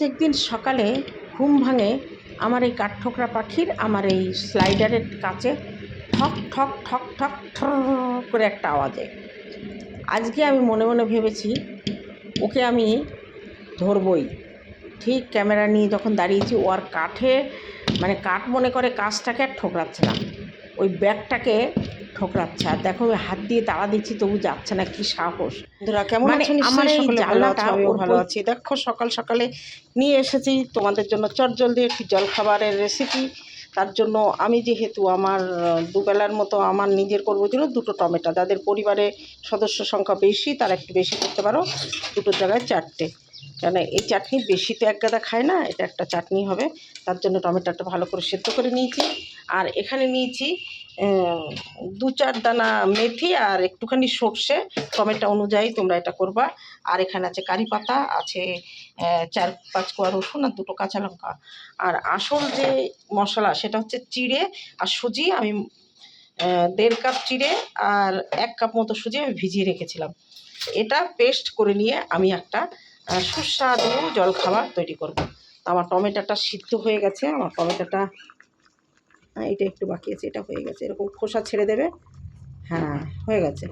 প্রত্যেকদিন সকালে ঘুম ভাঙে আমার এই কাঠঠোকরা পাখির, আমার এই স্লাইডারের কাছে ঠক ঠক ঠক ঠক, ঠর করে একটা আওয়াজে আজকে আমি মনে মনে ভেবেছি ওকে আমি ধরবই। ঠিক ক্যামেরা নিয়ে যখন দাঁড়িয়েছি, ও আর কাঠে মানে কাঠ মনে করে কাজটাকে আর ঠোকরাচ্ছে না। ওই ব্যাগটাকে ঠোকরাচ্ছে। আর দেখো আমি হাত দিয়ে তাড়া দিচ্ছি তবু যাচ্ছে না কি সাহস। বন্ধুরা কেমন মানে আছো আমার জানলাটা আমিও ভালো আছি। দেখো সকাল সকালে নিয়ে এসেছি তোমাদের জন্য চটজলদি একটি জলখাবারের রেসিপি তার জন্য আমি যেহেতু আমার দুবেলার মতো আমার নিজের করব জন্য দুটো টমেটো। যাদের পরিবারে সদস্য সংখ্যা বেশি তারা একটু বেশি করতে পারো। দুটোর জায়গায় চারটে। কেন এই চাটনি বেশি তো এক গাদা খায় না, এটা একটা চাটনি হবে। তার জন্য টমেটোটা ভালো করে সেদ্ধ করে নিয়েছি। আর এখানে নিয়েছি দু চার দানা মেথি আর একটুখানি সর্ষে। টমেটো অনুযায়ী তোমরা এটা করবা। আর এখানে আছে কারি পাতা, আছে চার পাঁচ কোয়া রসুন আর দুটো কাঁচা লঙ্কা। আর আসল যে মশলা সেটা হচ্ছে চিড়ে আর সুজি। আমি দেড় কাপ চিড়ে আর এক কাপ মতো সুজি আমি ভিজিয়ে রেখেছিলাম। এটা পেস্ট করে নিয়ে আমি একটা সুস্বাদু জলখাবার তৈরি করব। আমার টমেটোটা সিদ্ধ হয়ে গেছে, আমার টমেটোটা এটা একটু বাকি আছে, এটা হয়ে গেছে। এরকম খোসা ছেড়ে দেবে। হ্যাঁ হয়ে গেছে।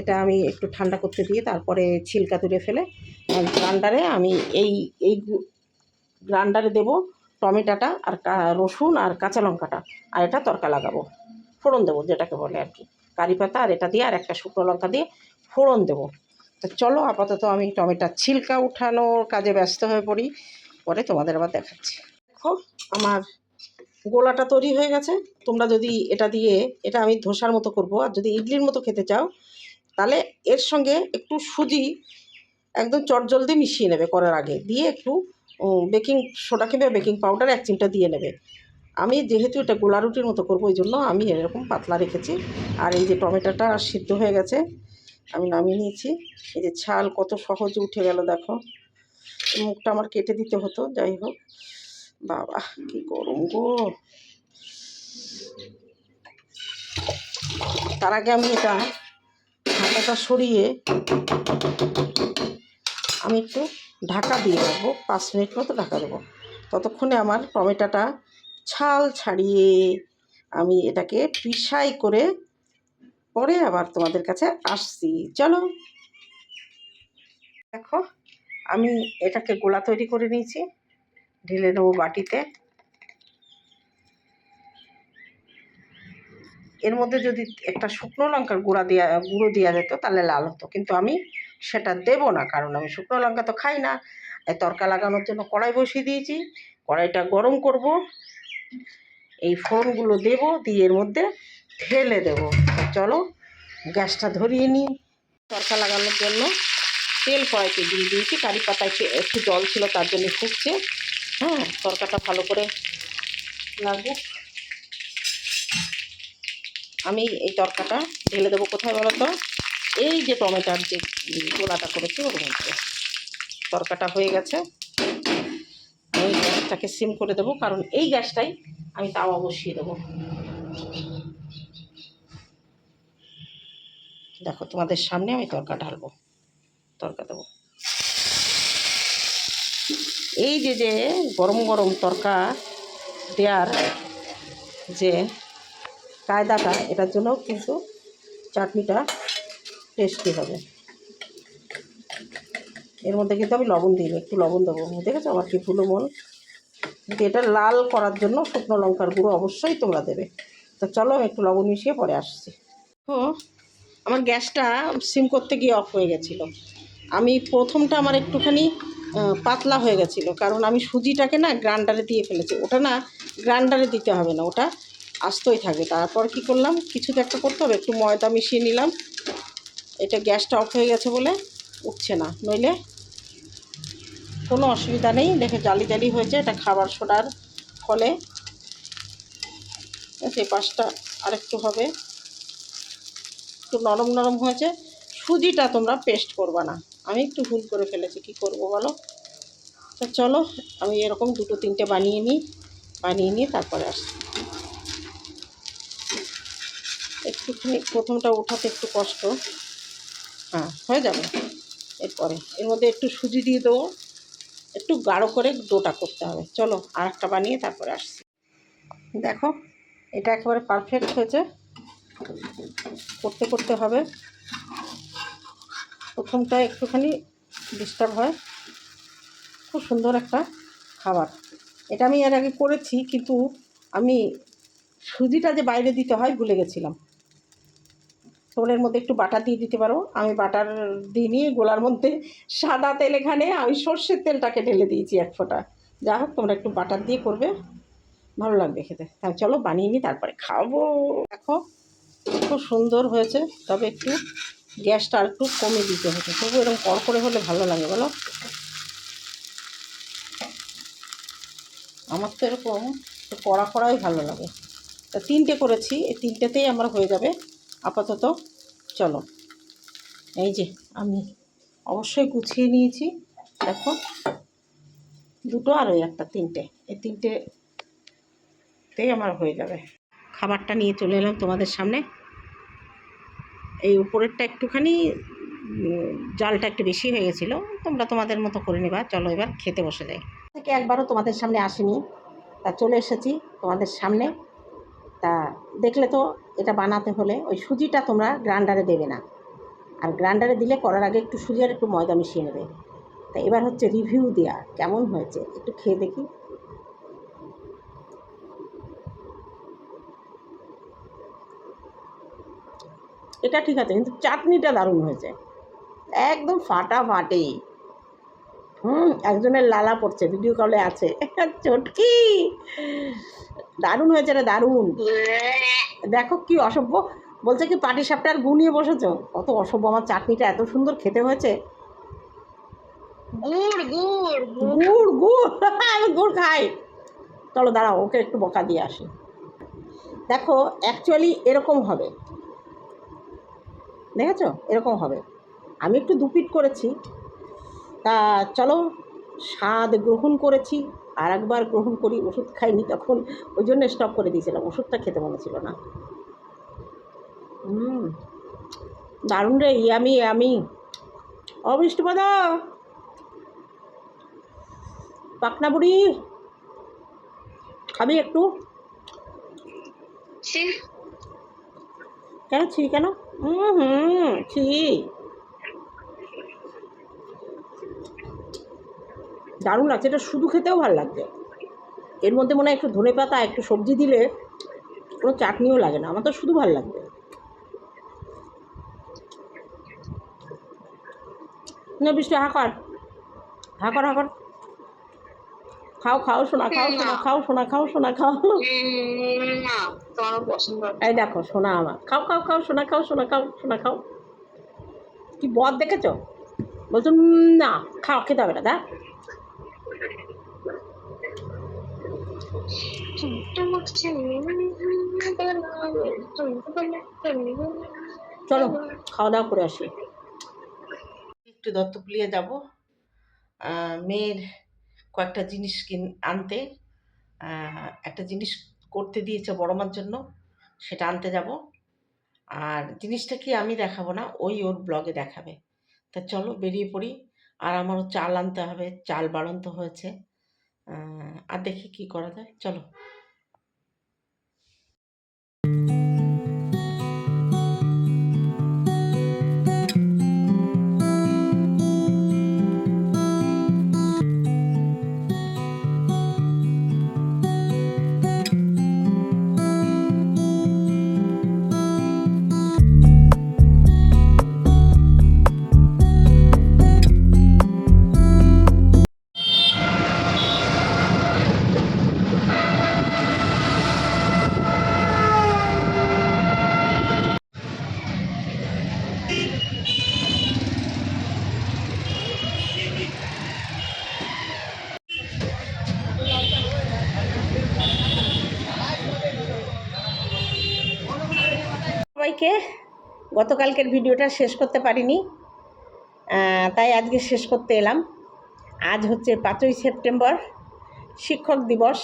এটা আমি একটু ঠান্ডা করতে দিয়ে তারপরে ছিলকা তুলে ফেলে গ্রান্ডারে আমি এই এই গ্রান্ডারে দেবো টমেটোটা আর রসুন আর কাঁচা লঙ্কাটা, আর এটা তরকা লাগাবো। ফোড়ন দেবো যেটাকে বলে আর কি। কারি পাতা আর এটা দিয়ে আর একটা শুকনো লঙ্কা দিয়ে ফোড়ন দেবো। তো চলো আপাতত আমি টমেটোর ছিলকা উঠানোর কাজে ব্যস্ত হয়ে পড়ি, পরে তোমাদের আবার দেখাচ্ছি। দেখো, আমার গোলাটা তৈরি হয়ে গেছে। তোমরা যদি এটা দিয়ে, এটা আমি ধোসার মতো করব, আর যদি ইডলির মতো খেতে চাও, তাহলে এর সঙ্গে একটু সুজি একদম চটজলদি মিশিয়ে নেবে করার আগে। দিয়ে একটু বেকিং সোডা কিংবা বেকিং পাউডার এক চিমটা দিয়ে নেবে। আমি যেহেতু এটা গোলা রুটির মতো করব, ওই জন্য আমি এরকম পাতলা রেখেছি। আর এই যে টমেটোটা সিদ্ধ হয়ে গেছে আমি নামিয়ে নিয়েছি। এই যে ছাল কত সহজে উঠে গেল, দেখো। মুখটা আমার কেটে দিতে হতো, যাই হোক। বাবা, কি গরম গো। তার আগে আমি এটা ঢাকাটা সরিয়ে আমি একটু ঢাকা দিয়ে রাখব, পাঁচ মিনিট মতো ঢাকা দেবো। ততক্ষণে আমার টমেটোটা ছাল ছাড়িয়ে আমি এটাকে পিসাই করে পরে আবার তোমাদের কাছে আসছি। চলো। দেখো, আমি এটাকে গোলা তৈরি করে নিয়েছি, ঢেলে নেব বাটিতে। এর মধ্যে যদি একটা শুকনো লঙ্কার গুঁড়া দেওয়া গুঁড়ো দেওয়া যেত, তাহলে লাল হতো। কিন্তু আমি সেটা দেব না, কারণ আমি শুকনো লঙ্কা তো খাই না। তরকা লাগানোর জন্য কড়াই বসিয়ে দিয়েছি। কড়াইটা গরম করব। এই ফোড়নগুলো দেব, দিয়ে এর মধ্যে ঢেলে দেবো। চলো, গ্যাসটা ধরিয়ে নিই। তরকা লাগানোর জন্য তেল কড়াইতে দিয়ে দিয়েছি। কারি পাতায় একটু- একটু জল ছিল, তার জন্য ফুটছে। হ্যাঁ তরকাটা ভালো করে লাগুক। আমি এই তরকাটা ঢেলে দেবো কোথায় বলো তো? এই যে টমেটোর যে গোলাটা করেছি, ওর মধ্যে। তরকাটা হয়ে গেছে। আমি গ্যাসটাকে সিম করে দেবো, কারণ এই গ্যাসটাই আমি তাওয়া বসিয়ে দেবো। দেখো, তোমাদের সামনে আমি তরকা ঢালবো। তরকা দেবো। এই যে যে গরম গরম তরকা দেওয়ার যে কায়দাটা, এটার জন্য কিন্তু চাটনিটা টেস্টি হবে। এর মধ্যে কিন্তু আমি লবণ দিই একটু লবণ দেবো। দেখেছ আমার কি ভুলো মন? কিন্তু এটা লাল করার জন্য শুকনো লঙ্কার গুঁড়ো অবশ্যই তোমরা দেবে। তো চলো একটু লবণ মিশিয়ে পরে আসছি। তো আমার গ্যাসটা সিম করতে গিয়ে অফ হয়ে গেছিল। আমি প্রথমটা আমার একটুখানি পাতলা হয়ে গেছিল, কারণ আমি সুজিটাকে না গ্রাইন্ডারে দিয়ে ফেলেছি। ওটা না গ্রাইন্ডারে দিতে হবে না, ওটা আস্তই থাকবে। তারপর কি করলাম, কিছু তো একটা করতে হবে, একটু ময়দা মিশিয়ে নিলাম। এটা গ্যাসটা অফ হয়ে গেছে বলে উঠছে না, নইলে কোনো অসুবিধা নেই। দেখে জালি জালি হয়েছে, এটা খাবার সোডার ফলে। সেই পাশটা আরেকটু হবে। একটু নরম নরম হয়েছে, সুজিটা তোমরা পেস্ট করবা না। আমি একটু ভুল করে ফেলেছি, কি করব বলো? তো চলো, আমি এরকম দুটো তিনটে বানিয়ে নিই, বানিয়ে নিয়ে তারপরে আসছি। একটুখানি, প্রথমটা ওঠাতে একটু কষ্ট। হ্যাঁ হয়ে যাবে। এরপরে, এর মধ্যে একটু সুজি দিয়ে দেবো। একটু গাঢ় করে ডোটা করতে হবে। চলো আর একটা বানিয়ে তারপরে আসছি। দেখো, এটা একেবারে পারফেক্ট হয়েছে। করতে করতে হবে। প্রথমটা একটুখানি ডিস্টার্ব হয়। খুব সুন্দর একটা খাবার। এটা আমি এর আগে করেছি, কিন্তু আমি সুজিটা যে বাইরে দিতে হয় ভুলে গেছিলাম। তোমরা এর মধ্যে একটু বাটার দিয়ে দিতে পারো। আমি বাটার দিইনি, গোলার মধ্যে সাদা তেল এখানে, আমি সর্ষের তেলটাকে ঢেলে দিয়েছি এক ফোঁটা। যা হোক, তোমরা একটু বাটার দিয়ে করবে। ভালো লাগবে খেতে। তাহলে চলো বানিয়ে নিই তারপরে খাব। দেখো খুব সুন্দর হয়েছে, তবে একটু গ্যাসটা আর একটু কমে দিতে হতো তবু এরকম কড়কড়ে হলে ভালো লাগে, বলো? আমার তো এরকম কড়া কড়াই ভালো লাগে। তা তিনটে করেছি, এই তিনটেতেই আমার হয়ে যাবে। আপাতত চলো। এই যে আমি অবশ্যই গুছিয়ে নিয়েছি। দেখো, দুটো আর ওই একটা, তিনটে। এই তিনটেতেই আমার হয়ে যাবে। খাবারটা নিয়ে চলে এলাম তোমাদের সামনে। এই উপরেরটা একটুখানি জালটা একটু বেশি হয়ে গেছিল। তোমরা তোমাদের মতো করে নিবা। চলো এবার খেতে বসে যাই। থেকে একবারও তোমাদের সামনে আসিনি। তা চলে এসেছি তোমাদের সামনে। তা দেখলে তো এটা বানাতে হলে ওই সুজিটা তোমরা গ্রাইন্ডারে দেবে না। আর গ্রাইন্ডারে দিলে করার আগে একটু সুজি আর একটু ময়দা মিশিয়ে নেবে। তা এবার হচ্ছে রিভিউ দেওয়া কেমন হয়েছে? একটু খেয়ে দেখি। এটা ঠিক আছে কিন্তু চাটনিটা দারুণ হয়েছে। একদম ফাটাফাটি। হুম একজনের লালা পড়ছে ভিডিও কলে আছে। চটকি! দারুণ হয়েছে রে দারুণ। দেখো কি অসভ্য। বলছে কি পাটি সাপটা আর গুনিয়ে বসেছো? কত অসভ্য আমার চাটনিটা এত সুন্দর খেতে হয়েছে। গুড় গুড় গুড়। আমি গুড় খাই। চলো দাঁড়াও ওকে একটু বকা দিয়ে আসি। দেখো অ্যাকচুয়ালি এরকম হবে। দেখেছ? এরকম হবে। আমি একটু দুপিট করেছি। তা চলো, স্বাদ গ্রহণ করেছি। আর একবার গ্রহণ করি, ওষুধ খাইনি তখন। ওই জন্য স্টপ করে দিয়েছিলাম। ওষুধটা খেতে মনে ছিল না। হুম দারুণ রে, ইয়ামি ইয়ামি। অবৃষ্টিপদ পাকনা বুড়ি, খাবি একটু? কেন ছি কেন? হুম ছি। দারুণ লাগছে, এটা শুধু খেতেও ভালো লাগছে। এর মধ্যে মনে হয় একটু ধনে পাতা, একটু সবজি দিলে কোনো চাটনিও লাগে না, আমার তো শুধু ভালো লাগবে। না, বৃষ্টি, হা কর। হা কর হা কর। খাও খাও সোনা খাও সোনা খাও সোনা খাও সোনা খাও। এই দেখো সোনা আমার। খাও খাও খাও সোনা খাও সোনা খাও সোনা খাও। কি বদ দেখেছ? বলছো না খাও খেতে হবে না দা চলো খাওয়া দাওয়া করে আসি। একটু দত্তপুলিয়ে যাব। মেয়ের কয়েকটা জিনিস কিন, আনতে একটা জিনিস করতে দিয়েছে বড় মার জন্য, সেটা আনতে যাব। আর জিনিসটা কি আমি দেখাবো না, ওই ওর ব্লগে দেখাবে। তা চলো বেরিয়ে পড়ি, আর আমারও চাল আনতে হবে, চাল বাড়ন্ত হয়েছে। আর দেখি কি করা যায়, চলো। সবাইকে গতকালকের ভিডিওটা শেষ করতে পারিনি তাই আজকে শেষ করতে এলাম। আজ হচ্ছে পাঁচই সেপ্টেম্বর, শিক্ষক দিবস।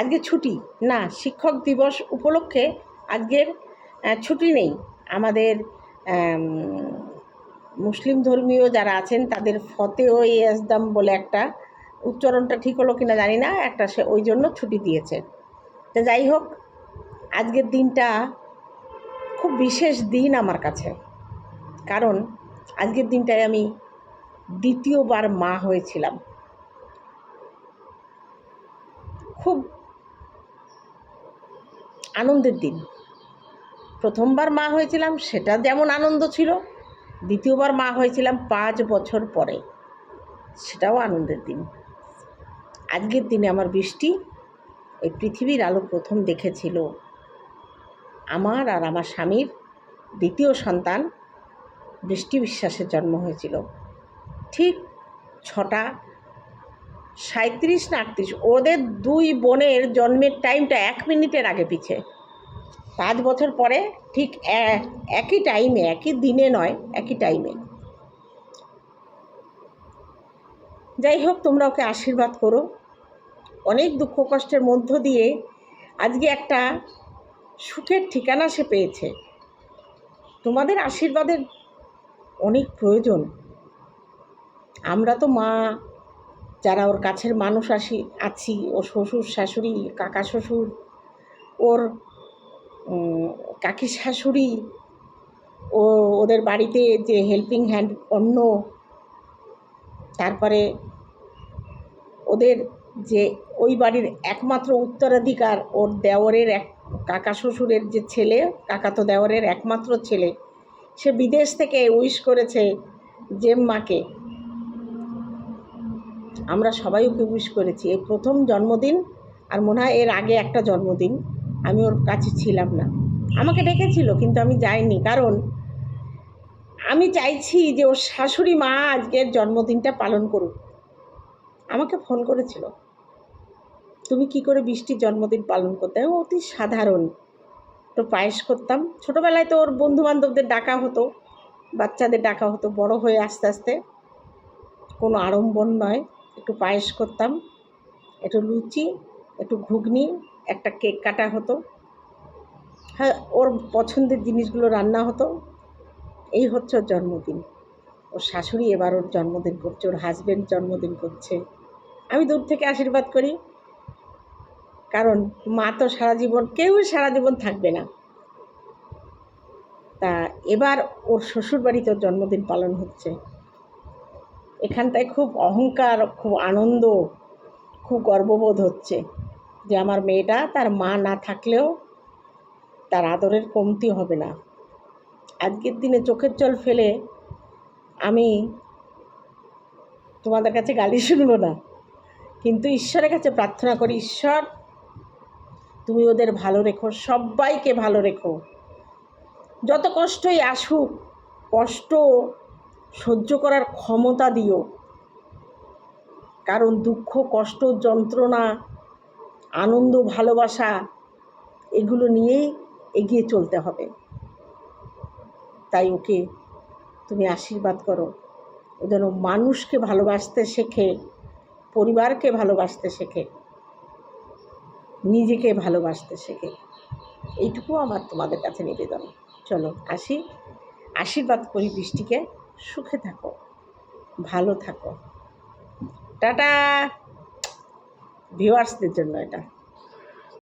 আজকে ছুটি, না, শিক্ষক দিবস উপলক্ষে আজকের ছুটি নেই। আমাদের মুসলিম ধর্মীয় যারা আছেন, তাদের ফতে ও ইয়াজদাম বলে একটা উচ্চারণটা ঠিক হলো কিনা জানি না, একটা সে ওই জন্য ছুটি দিয়েছে। তো যাই হোক, আজকের দিনটা খুব বিশেষ দিন আমার কাছে। কারণ আজকের দিনটায় আমি দ্বিতীয়বার মা হয়েছিলাম। খুব আনন্দের দিন। প্রথমবার মা হয়েছিলাম, সেটা যেমন আনন্দ ছিল, দ্বিতীয়বার মা হয়েছিলাম পাঁচ বছর পরে। সেটাও আনন্দের দিন। আজকের দিনে আমার বৃষ্টি, এই পৃথিবীর আলো প্রথম দেখেছিল। আমার আর আমার স্বামীর দ্বিতীয় সন্তান বৃষ্টি বিশ্বাসের জন্ম হয়েছিল। ঠিক ছটা সাঁত্রিশ না আটত্রিশ, ওদের দুই বোনের জন্মের টাইমটা এক মিনিটের আগে পিছে। পাঁচ বছর পরে ঠিক একই টাইমে, একই দিনে নয়, একই টাইমে। যাই হোক, তোমরা ওকে আশীর্বাদ করো। অনেক দুঃখ কষ্টের মধ্য দিয়ে আজকে একটা সুখের ঠিকানা সে পেয়েছে। তোমাদের আশীর্বাদের অনেক প্রয়োজন। আমরা তো মা, যারা ওর কাছের মানুষ আসি, আছি ওর শ্বশুর, শাশুড়ি, কাকা শ্বশুর, ওর কাকি শাশুড়ি, ও ওদের বাড়িতে যে হেল্পিং হ্যান্ড অন্য, তারপরে ওদের যে ওই বাড়ির একমাত্র উত্তরাধিকার, ওর দেওরের এক কাকা শ্বশুরের যে ছেলে, কাকা তো দেওয়ারের একমাত্র ছেলে, সে বিদেশ থেকে উইশ করেছে জেম্মাকে। আমরা সবাই ওকে উইশ করেছি। এই প্রথম জন্মদিন আর মনে হয় এর আগে একটা জন্মদিন। আমি ওর কাছে ছিলাম না। আমাকে ডেকেছিল, কিন্তু আমি যাইনি। কারণ আমি চাইছি যে ওর শাশুড়ি মা আজকের জন্মদিনটা পালন করুক। আমাকে ফোন করেছিল। তুমি কি করে বৃষ্টির জন্মদিন পালন করতে? আমি অতি সাধারণ। তো পায়েস করতাম। ছোটোবেলায় তো ওর বন্ধু বান্ধবদের ডাকা হতো। বাচ্চাদের ডাকা হতো। বড় হয়ে আস্তে আস্তে কোনো আড়ম্বর নয়। একটু পায়েস করতাম, একটু লুচি, একটু ঘুগনি, একটা কেক কাটা হতো। হ্যাঁ ওর পছন্দের জিনিসগুলো রান্না হতো। এই হচ্ছে ওর জন্মদিন। ওর শাশুড়ি এবার ওর জন্মদিন করছে, ওর হাজব্যান্ড জন্মদিন করছে। আমি দূর থেকে আশীর্বাদ করি। কারণ মা তো সারা জীবন কেউ সারা জীবন থাকবে না। তা এবার ওর শ্বশুর বাড়িতে ওর জন্মদিন পালন হচ্ছে। এখানটায় খুব অহংকার, খুব আনন্দ, খুব গর্ববোধ হচ্ছে যে আমার মেয়েটা তার মা না থাকলেও তার আদরের কমতি হবে না। আজকের দিনে চোখের জল ফেলে আমি তোমাদের কাছে গালি শুনব না। কিন্তু ঈশ্বরের কাছে প্রার্থনা করি, ঈশ্বর তুমি ওদের ভালো রেখো, সবাইকে ভালো রেখো। যত কষ্টই আসুক, কষ্ট সহ্য করার ক্ষমতা দিও। কারণ দুঃখ, কষ্ট, যন্ত্রণা, আনন্দ, ভালোবাসা, এগুলো নিয়েই এগিয়ে চলতে হবে। তাই ওকে তুমি আশীর্বাদ করো। ও যেন মানুষকে ভালোবাসতে শেখে, পরিবারকে ভালোবাসতে শেখে। নিজেকে ভালোবাসতে শেখে। এইটুকু আমার তোমাদের কাছে নিবেদন। চলো, আসি। আশীর্বাদ করি বৃষ্টিকে। সুখে থাকো। ভালো থাকো। টাটা! ভিউয়ার্সদের জন্য এটা।